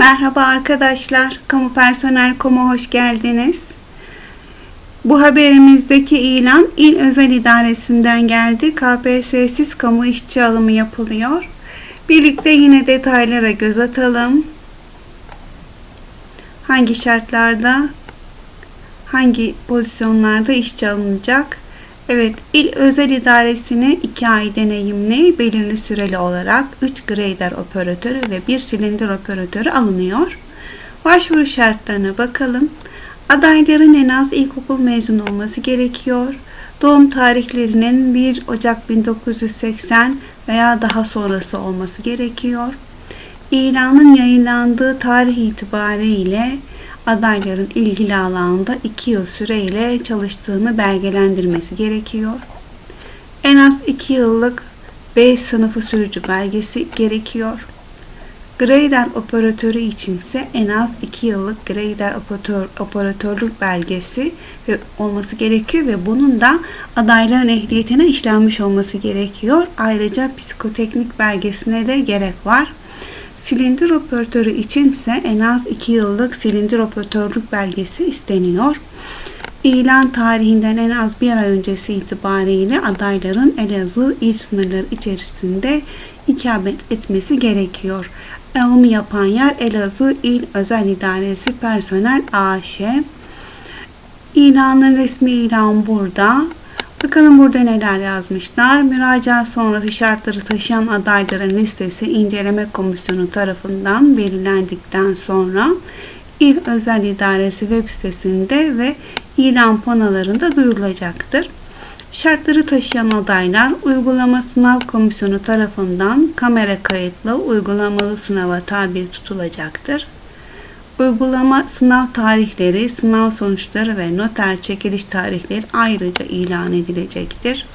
Merhaba arkadaşlar, Kamu Personel Kom'a hoş geldiniz. Bu haberimizdeki ilan İl Özel İdaresi'nden geldi. KPSS'siz kamu işçi alımı yapılıyor. Birlikte yine detaylara göz atalım. Hangi şartlarda, hangi pozisyonlarda işçi alınacak? Evet, il özel idaresine 2 ay deneyimli belirli süreli olarak 3 grader operatörü ve 1 silindir operatörü alınıyor. Başvuru şartlarına bakalım. Adayların en az ilkokul mezunu olması gerekiyor. Doğum tarihlerinin 1 Ocak 1980 veya daha sonrası olması gerekiyor. İlanın yayınlandığı tarih itibariyle adayların ilgili alanda 2 yıl süreyle çalıştığını belgelendirmesi gerekiyor. En az 2 yıllık B sınıfı sürücü belgesi gerekiyor. Grader operatörü içinse en az 2 yıllık grader operatör, operatörlük belgesi olması gerekiyor ve bunun da adayların ehliyetine işlenmiş olması gerekiyor. Ayrıca psikoteknik belgesine de gerek var. Silindir operatörü içinse en az 2 yıllık silindir operatörlük belgesi isteniyor. İlan tarihinden en az bir ay öncesi itibariyle adayların Elazığ il sınırları içerisinde ikamet etmesi gerekiyor. Alımı yapan yer Elazığ İl Özel İdaresi Personel AŞ. İlanın resmi ilan burada. Bakalım burada neler yazmışlar. Müracaat sonrası şartları taşıyan adayların listesi inceleme komisyonu tarafından belirlendikten sonra İl Özel İdaresi web sitesinde ve ilan panolarında duyurulacaktır. Şartları taşıyan adaylar uygulama sınav komisyonu tarafından kamera kayıtlı uygulamalı sınava tabi tutulacaktır. Uygulama sınav tarihleri, sınav sonuçları ve noter çekiliş tarihleri ayrıca ilan edilecektir.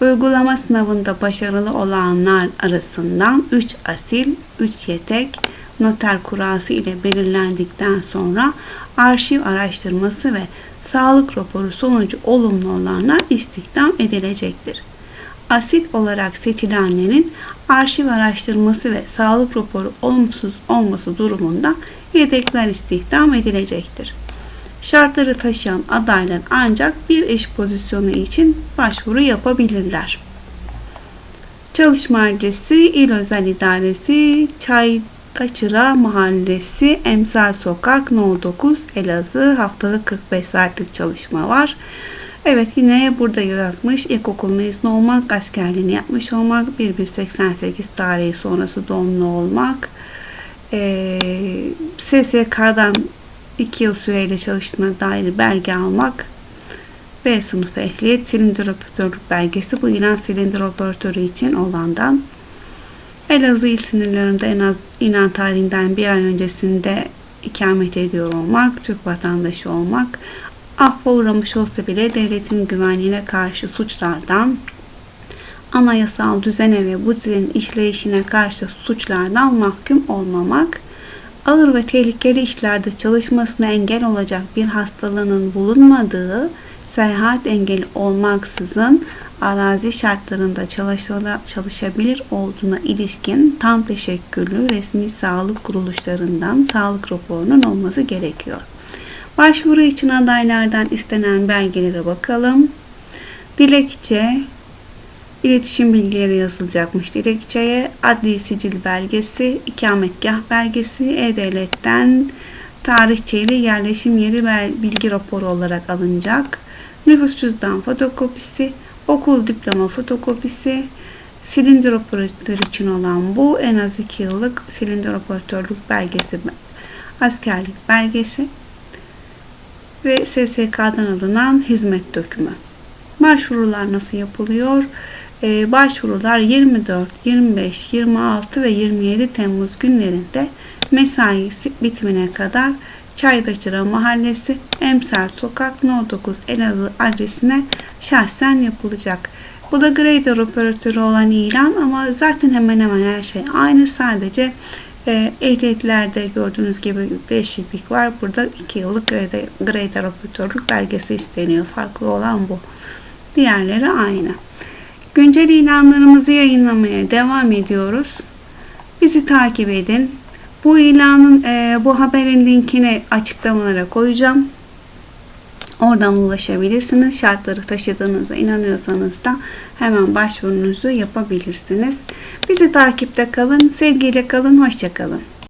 Uygulama sınavında başarılı olanlar arasından 3 asil, 3 yetek, noter kurası ile belirlendikten sonra arşiv araştırması ve sağlık raporu sonucu olumlu olanlar istihdam edilecektir. Asil olarak seçilenlerin arşiv araştırması ve sağlık raporu olumsuz olması durumunda yedekler istihdam edilecektir. Şartları taşıyan adaylar ancak bir eş pozisyonu için başvuru yapabilirler. Çalışma adresi İl Özel İdaresi Çaydaçıra Mahallesi Emsal Sokak No 9 Elazığ haftalık 45 saatlik çalışma var. Evet yine burada yazmış ilkokul mezunu olmak, askerliğini yapmış olmak, 1188 tarihi sonrası doğumlu olmak, e, SSK'dan 2 yıl süreyle çalıştığına dair belge almak, B sınıfı ehliyet, silindir operatörlük belgesi bu ilan silindir operatörü için olandan. Elazığ il sınırlarında en az ilan tarihinden bir ay öncesinde ikamet ediyor olmak, Türk vatandaşı olmak, affa uğramış olsa bile devletin güvenliğine karşı suçlardan, anayasal düzene ve bu düzenin işleyişine karşı suçlardan mahkum olmamak, ağır ve tehlikeli işlerde çalışmasına engel olacak bir hastalığının bulunmadığı, seyahat engeli olmaksızın arazi şartlarında çalışabilir olduğuna ilişkin tam teşekküllü resmi sağlık kuruluşlarından sağlık raporunun olması gerekiyor. Başvuru için adaylardan istenen belgelere bakalım. Dilekçe, iletişim bilgileri yazılacakmış dilekçeye. Adli sicil belgesi, ikametgah belgesi, E-Devlet'ten tarihçeli yerleşim yeri bilgi raporu olarak alınacak. Nüfus cüzdan fotokopisi, okul diploma fotokopisi, silindir operatörü için olan bu en az 2 yıllık silindir operatörlük belgesi, askerlik belgesi, ve SSK'dan alınan hizmet dökümü. Başvurular nasıl yapılıyor? Ee, başvurular 24, 25, 26 ve 27 Temmuz günlerinde mesai bitimine kadar Çaydaçıra Mahallesi Emsal Sokak No 9 Elazığ adresine şahsen yapılacak. Bu da grader operatörü olan ilan ama zaten hemen hemen her şey aynı sadece e, ehliyetlerde gördüğünüz gibi değişiklik var. Burada 2 yıllık grader, grader operatörlük belgesi isteniyor. Farklı olan bu. Diğerleri aynı. Güncel ilanlarımızı yayınlamaya devam ediyoruz. Bizi takip edin. Bu ilanın, e, bu haberin linkini açıklamalara koyacağım. Oradan ulaşabilirsiniz. Şartları taşıdığınıza inanıyorsanız da hemen başvurunuzu yapabilirsiniz. Bizi takipte kalın. Sevgiyle kalın. Hoşça kalın.